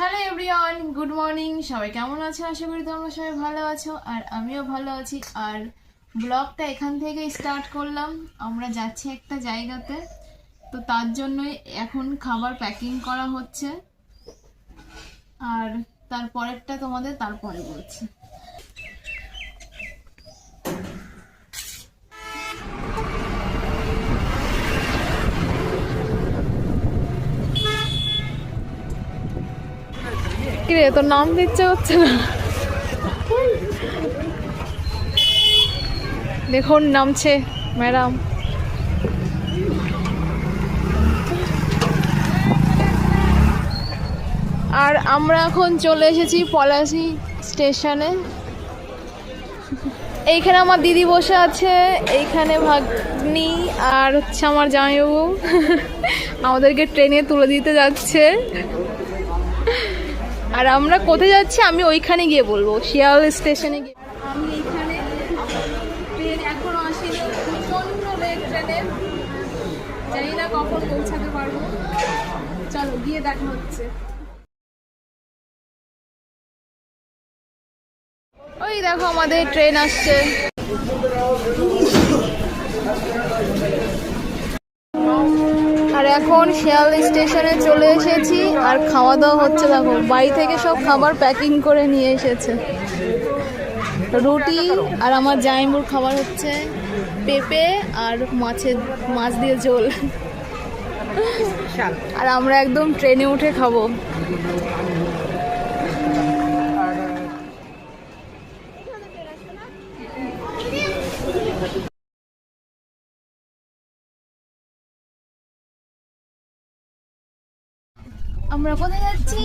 Hello everyone good morning সবাই কেমন আছো? আশা করি তোমরা সবাই ভালো আছো। আর আমিও ভালো আছি। আর ব্লগটা এখান থেকে স্টার্ট করলাম। আমরা যাচ্ছি একটা জায়গাতে। তো তার জন্যই এখন খাবার প্যাকিং করা হচ্ছে। আর তারপরেরটা তোমাদের তারপরে বলছি। কিরে, তোর নাম দিচ্ছে হচ্ছে না। দেখুন, নামছে, ম্যাডাম। আর আমরা এখন চলে এসেছি পলাশি স্টেশনে। এইখানে আমার দিদি বসে আছে, এইখানে ভাগ্নি আর হচ্ছে আমার জামাইবাবু। আমাদেরকে ট্রেনে তুলে দিতে যাচ্ছে। আর আমরা কোথায় যাচ্ছি আমি ওইখানে গিয়ে বলব শিয়াল স্টেশনে গিয়ে। আমি এইখানে ট্রেন এখনও আসেনি ট্রেনের। জানি না কখন পৌঁছাতে পারব। চলো গিয়ে দেখা হচ্ছে। ওই দেখো আমাদের ট্রেন আসছে। আর এখন শিয়াল স্টেশনে চলে এসেছি আর খাওয়া দাওয়া হচ্ছে দেখো। বাড়ি থেকে সব খাবার প্যাকিং করে নিয়ে এসেছে। রুটি আর আমার জাইমুর খাবার হচ্ছে পেঁপে আর মাছের মাছ দিয়ে ঝোল। আর আমরা একদম ট্রেনে উঠে খাব। আমরা কোথায় যাচ্ছি